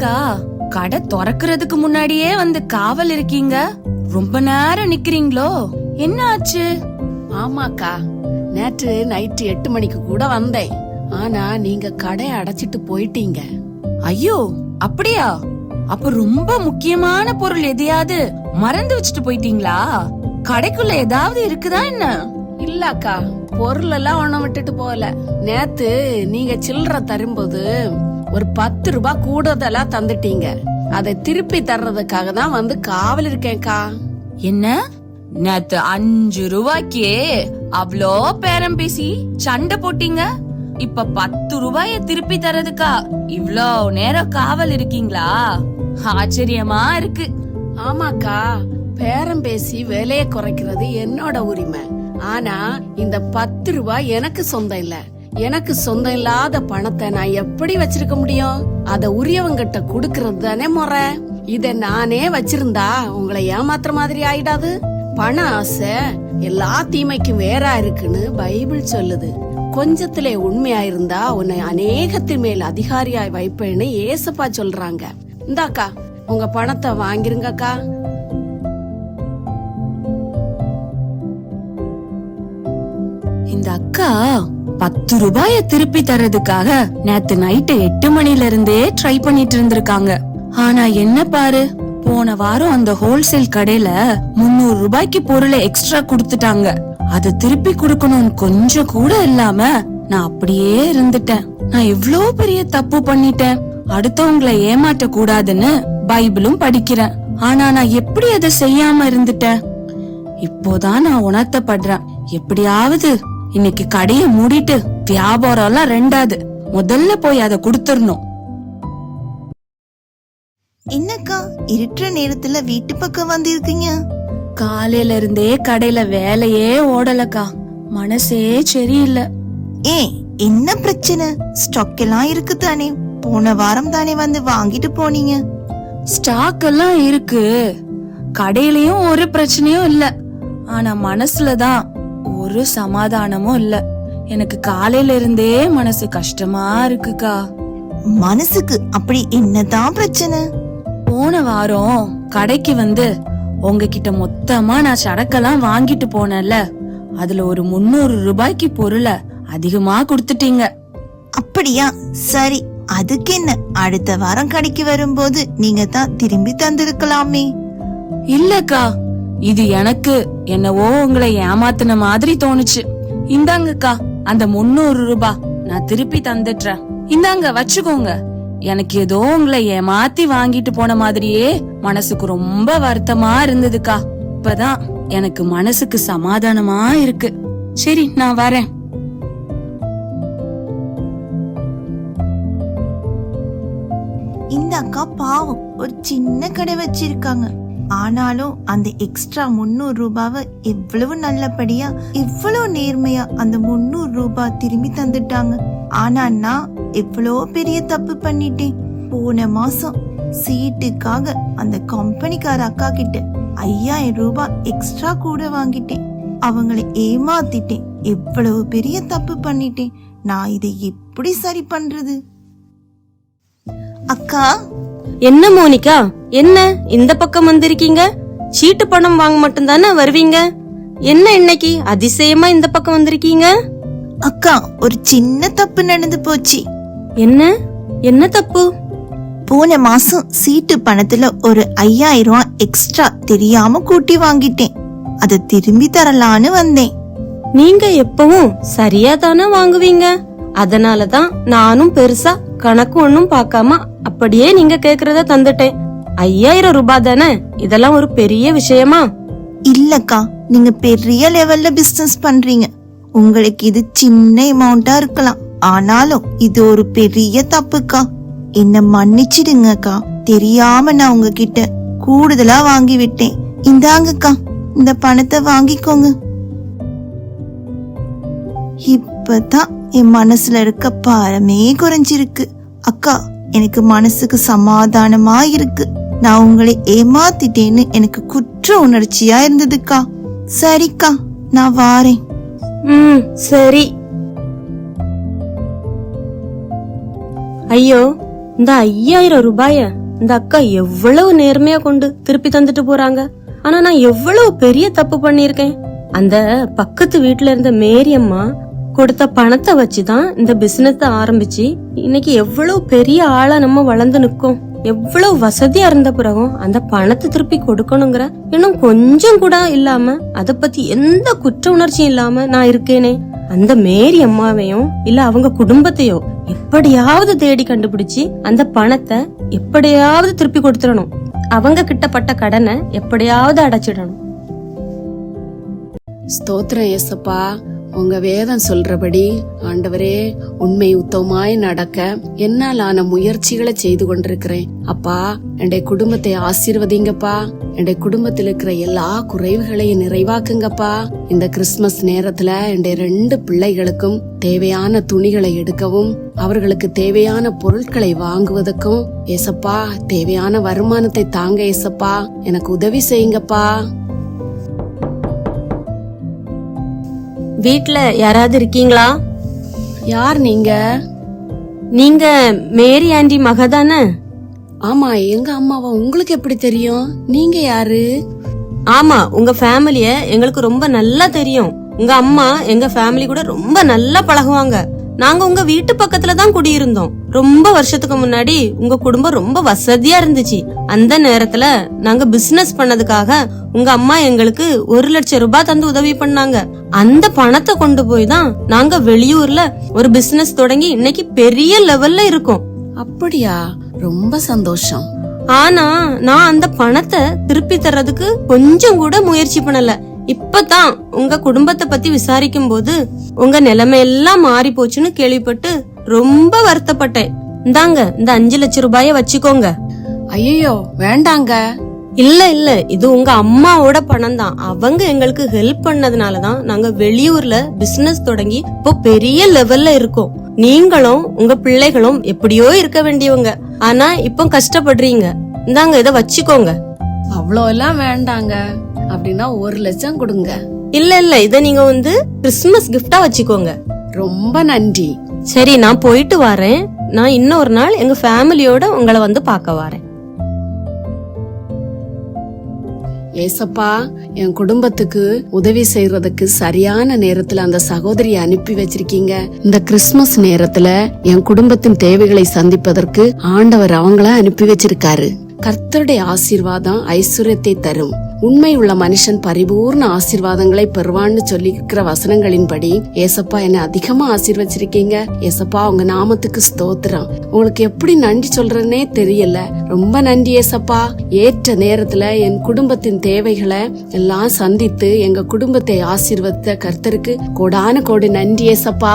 என்னக்கா கடை திறக்கிறதுக்கு முன்னாடியே வந்து காவல் இருக்கீங்க? ரொம்ப நேரம் நிக்கிறீங்களோ? என்ன ஆச்சு ஆமாக்கா. நேற்று நைட்டு எட்டு மணிக்கு கூட வந்தேன். ஆனா நீங்க கடை அடைச்சிட்டு போயிட்டீங்க. ஐயோ அப்படியா? அப்ப ரொம்ப முக்கியமான பொருள் எதையாவது மறந்து வச்சுட்டு போயிட்டீங்களா? கடைக்குள்ள ஏதாவது இருக்குதா என்ன? இல்லக்கா பொருள் எல்லாம் ஒண்ண விட்டுட்டு போகல. நேத்து நீங்க சில்லற தரும்போது ஒரு பத்து ரூபாய் கூடுதலா தந்துட்டீங்க. அதை திருப்பி தர்றதுக்காக தான் வந்து காவல் இருக்கேன்க்கா. என்ன? நேத்து அஞ்சு ரூபாய்க்கே அவ்வளோ பேரம் பேசி சண்டை போட்டீங்க? இப்ப பத்து ரூபாய திருப்பி தரதுக்கா இவ்ளோ நேரம் காவல் இருக்கீங்களா? ஆச்சரியமா இருக்கு. ஆமாக்கா பேரம் பேசி விலைய குறைக்கிறது என்னோட உரிமை. ஆனா இந்த பத்து ரூபாய் எனக்கு சொந்தம் இல்ல. எனக்கு சொந்தம் இல்லாத பணத்தை நான் எப்படி வச்சிருக்க முடியும்? அத உரியவங்கிட்ட குடுக்கறது தானே முறை. இத நானே வச்சிருந்தா உங்களை ஏமாத்துற மாதிரி ஆயிடாது? பண ஆசை எல்லா தீமைக்கும் வேறா இருக்குன்னு பைபிள் சொல்லுது. கொஞ்சத்திலே உண்மையா இருந்தா உன்னை அநேகத்தின் மேல் அதிகாரியாய் வைப்பேன்னு ஏசப்பா சொல்றாங்க. இந்தாக்கா உங்க பணத்தை வாங்கிருங்கக்கா. இந்த அக்கா பத்து ரூபாய திருப்பி தர்றதுக்காக நேத்து நைட்டு எட்டு மணில இருந்தே ட்ரை பண்ணிட்டு இருந்திருக்காங்க ஆனா என்ன பாரு போன வாரம் அந்த ஹோல்சேல் கடையில முன்னூறு ரூபாய்க்கு பொருளை எக்ஸ்ட்ரா கொடுத்துட்டாங்க. அதை திருப்பி கொடுக்கணும்னு கொஞ்சம் கூட இல்லாம நான் அப்படியே இருந்துட்டேன். நான் எவ்ளோ பெரிய தப்பு பண்ணிட்டேன். அடுத்தவங்களை ஏமாற்ற கூடாதுன்னு பைபிளும் படிக்கிறேன். ஆனா நான் எப்படி அதை செய்யாம இருந்துட்டேன்? இப்போதான் நான் உணர்த்தப்படுறேன். எப்படியாவது இன்னைக்கு கடைய மூடிட்டு வியாபாரம் எல்லாம் ரெண்டாது. முதல்ல போய் அதை கொடுத்துடணும். என்னக்கா இருட்டுற நேரத்துல வீட்டு பக்கம் வந்திருக்கீங்க? காலையில இருந்தே கடையில வேலையே ஓடலக்கா. மனசே சரியில்லை. ஏ என்ன பிரச்சனை? ஸ்டாக் எல்லாம் இருக்கு தானே போன வாரம் தானே வந்து வாங்கிட்டு போனீங்க. ஸ்டாக் எல்லாம் இருக்கு. கடையிலயும் ஒரு பிரச்சனையும் இல்ல. ஆனா மனசுல தான். ஒரு சமாதானமும் இல்ல. எனக்கு காலையில இருந்தே மனசு கஷ்டமா இருக்குக்கா. மனசுக்கு அப்படி என்னதான் பிரச்சனை? போன வாரம் கடைக்கு வந்து உங்ககிட்ட மொத்தமா நான் சரக்கெல்லாம் வாங்கிட்டு போனேன்ல. அதுல ஒரு முன்னூறு ரூபாய்க்கு பொருளை அதிகமா கொடுத்துட்டீங்க. அப்படியா? சரி அதுக்கு என்ன? அடுத்த வாரம் கடைக்கு வரும்போது நீங்க தான் திரும்பி தந்திருக்கலாமே. இல்லக்கா இது எனக்கு என்னவோ உங்களை ஏமாத்தின மாதிரி தோணுச்சு. இந்தாங்கக்கா அந்த முன்னூறு ரூபாய் நான் திருப்பி தந்துடுறேன். இந்தாங்க வச்சுக்கோங்க. எனக்கு ஏதோ உங்களை ஏமாத்தி வாங்கிட்டு போன மாதிரியே மனசுக்கு ரொம்ப வருத்தமா இருந்ததுக்கா. இப்பதான் எனக்கு மனசுக்கு சமாதானமா இருக்கு. சரி நான் வரேன். இந்த அக்கா பாவம். ஒரு சின்ன கடை வச்சிருக்காங்க. ஆனாலும் அந்த எக்ஸ்ட்ரா முன்னூறு ரூபாவை எவ்வளவு நல்லபடியா இவ்வளவு நேர்மையா அந்த முன்னூறு ரூபாய் திரும்பி தந்துட்டாங்க. ஆனா நான் எவ்வளோ பெரிய தப்பு பண்ணிட்டேன். போன மாசம் சீட்டுக்காக அந்த கம்பெனிக்கார அக்கா கிட்ட ஐயாயிரம் ரூபாய் எக்ஸ்ட்ரா கூட வாங்கிட்டேன். அவங்களை ஏமாத்திட்டேன். எவ்வளவு பெரிய தப்பு பண்ணிட்டேன். நான் இதை எப்படி சரி பண்றது? அக்கா என்ன மோனிகா? என்ன? இந்த பக்கம் வந்திருக்கீங்க? சீட்டு பணம் வாங்க மட்டும் தானே வருவீங்க? என்ன இன்னைக்கு? அதிசயமா இந்த பக்கம் வந்திருக்கீங்க? அக்கா ஒரு சின்ன தப்பு நடந்து போச்சு. என்ன? என்ன தப்பு? போன மாசம் சீட்டு பணத்துல ஒரு ஐயாயிரம் ரூபாய் எக்ஸ்ட்ரா தெரியாம கூட்டி வாங்கிட்டேன். அதை திரும்பி தரலான்னு வந்தேன். நீங்க எப்பவும் சரியா தானே வாங்குவீங்க? அதனாலதான் நானும் பெருசா கணக்கு ஒண்ணும் பார்க்காம அப்படியே நீங்க கேக்குறத தந்துட்டேன். ஐயாயிரம் ரூபாய் தானே? இதெல்லாம் ஒரு பெரிய விஷயமா? இல்லக்கா நீங்க பெரிய லெவல்ல பிசினஸ் பண்றீங்க. உங்களுக்கு இது சின்ன அமௌண்டா இருக்கலாம். ஆனாலும் இது ஒரு பெரிய தப்புக்கா? என்ன மன்னிச்சிடுங்கக்கா. தெரியாம நான் உங்ககிட்ட கூடுதலா வாங்கி விட்டேன். இந்தாங்கக்கா இந்த பணத்தை வாங்கிக்கோங்க. இப்பதான் என் மனசுல இருக்க பாரமே குறைஞ்சிருக்கு. அக்கா எனக்கு மனசுக்கு சமாதானமா இருக்கு நான் உங்களை ஏமாத்திட்டேன்னு எனக்கு குற்ற உணர்ச்சியா இருந்ததுக்கா? சரிக்கா நான் வாரேன். ம் சரி. ஐயோ இந்த ஐயாயிரம் ரூபாய இந்த அக்கா எவ்வளவு நேர்மையா கொண்டு திருப்பி தந்துட்டு போறாங்க? ஆனா நான் எவ்வளவு பெரிய தப்பு பண்ணிருக்கேன் அந்த பக்கத்து வீட்டுல இருந்த மேரியம்மா கொடுத்த பணத்தை வச்சு தான் இந்த பிசினஸ் ஆரம்பிச்சு இன்னைக்கு எவ்வளவு பெரிய ஆளா நம்ம வளர்ந்து நிற்கும். எவ்வளவு வசதியா இருந்த பிறகும் அந்த பணத்தை திருப்பி கொடுக்கணுங்கிற இன்னும் கொஞ்சம் கூட இல்லாம அத பத்தி எந்த குற்ற உணர்ச்சியும் இல்லாம நான் இருக்கேனே. அந்த மேரி அம்மாவையும் இல்ல அவங்க குடும்பத்தையோ எப்படியாவது தேடி கண்டுபிடிச்சு அந்த பணத்தை எப்படியாவது திருப்பி கொடுத்துடணும். அவங்க கிட்டப்பட்ட கடனை எப்படியாவது அடைச்சிடணும். ஸ்தோத்திரம் ஏசப்பா உங்க வேதம் சொல்றபடி ஆண்டவரே உண்மை உத்தமாய் நடக்க என்னால் ஆன முயற்சிகளை செய்து கொண்டிருக்கிறேன். அப்பா என்னுடைய குடும்பத்தை ஆசீர்வதிங்கப்பா. என்னுடைய குடும்பத்தில் இருக்கிற எல்லா குறைவுகளையும் நிறைவாக்குங்கப்பா. இந்த கிறிஸ்துமஸ் நேரத்துல என்னுடைய ரெண்டு பிள்ளைகளுக்கும் தேவையான துணிகளை எடுக்கவும் அவர்களுக்கு தேவையான பொருட்களை வாங்குவதற்கும் ஏசப்பா தேவையான வருமானத்தை தாங்க ஏசப்பா எனக்கு உதவி செய்யுங்கப்பா. வீட்ல யாராவது இருக்கீங்களா? யார் நீங்க? நீங்க மேரி ஆண்டி மக தானே? ஆமா எங்க அம்மாவா? உங்களுக்கு எப்படி தெரியும்? நீங்க யாரு? ஆமா உங்க ஃபேமிலிய எங்களுக்கு ரொம்ப நல்லா தெரியும். உங்க அம்மா எங்க ஃபேமிலி கூட ரொம்ப நல்லா பழகுவாங்க. நாங்க உங்க வீட்டு பக்கத்துல தான் குடியிருந்தோம். ரொம்ப வருஷத்துக்கு முன்னாடி உங்க குடும்பம் ரொம்ப வசதியா இருந்துச்சு. அந்த நேரத்துல நாங்க பிசினஸ் பண்ணதுக்காக உங்க அம்மா எங்களுக்கு ஒரு லட்சம் ரூபாய் தந்து உதவி பண்ணாங்க. அந்த பணத்தை கொண்டு போய் தான் நாங்க வெளியூர்ல ஒரு பிசினஸ் தொடங்கி இன்னைக்கு பெரிய லெவல்ல இருக்கோம். அப்படியா? ரொம்ப சந்தோஷம். ஆனா நான் அந்த பணத்தை திருப்பி தர்றதுக்கு கொஞ்சம் கூட முயற்சி பண்ணல. இப்பதான் உங்க குடும்பத்தை பத்தி விசாரிக்கும் போது உங்க நிலைமை எல்லாம் மாறி போச்சுன்னு கேள்விப்பட்டு ரொம்ப வருத்தப்பட்டேன். இந்தாங்க இந்த அஞ்சு லட்சம் ரூபாய வச்சுக்கோங்க. ஐயோ வேண்டாங்க. இல்ல இல்ல இது உங்க அம்மாவோட பணம் தான் அவங்க எங்களுக்கு ஹெல்ப் பண்ணதுனால தான் நாங்க வெளியூர்ல பிசினஸ் தொடங்கி இப்போ பெரிய லெவல்ல இருக்கோம். நீங்களும் உங்க பிள்ளைகளும் எப்படியோ இருக்க வேண்டியவங்க. ஆனா இப்போ கஷ்டப்படுறீங்க. இந்தாங்க இத வச்சுக்கோங்க. அவ்வளோ எல்லாம் வேண்டாங்க. அப்படின்னா ஒரு லட்சம் கொடுங்க. இல்ல இல்ல இத நீங்க வந்து கிறிஸ்துமஸ் கிஃப்டா வச்சுக்கோங்க. ரொம்ப நன்றி. சரி நான் போயிட்டு வரேன். நான் இன்னொரு நாள் எங்க ஃபேமிலியோட உங்களை வந்து பார்க்க வரேன். ஏசப்பா என் குடும்பத்துக்கு உதவி செய்யறதுக்கு சரியான நேரத்துல அந்த சகோதரியை அனுப்பி வச்சிருக்கீங்க. இந்த கிறிஸ்துமஸ் நேரத்துல என் குடும்பத்தின் தேவைகளை சந்திப்பதற்கு ஆண்டவர் அவங்கள அனுப்பி வச்சிருக்காரு. கர்த்தருடைய ஆசீர்வாதம் ஐஸ்வர்யத்தை தரும். உண்மை உள்ள மனுஷன் பரிபூர்ண ஆசீர்வாதங்களை பெறுவான்னு சொல்லியிருக்கிற வசனங்களின்படி ஏசப்பா என்னை அதிகமா ஆசீர்வச்சிருக்கீங்க. ஏசப்பா உங்க நாமத்துக்கு ஸ்தோத்திரம். உங்களுக்கு எப்படி நன்றி சொல்றேன்னே தெரியல. ரொம்ப நன்றி ஏசப்பா. ஏற்ற நேரத்துல என் குடும்பத்தின் தேவைகளை எல்லாம் சந்தித்து எங்க குடும்பத்தை ஆசீர்வதித்த கர்த்தருக்கு கோடான கோடி நன்றி ஏசப்பா.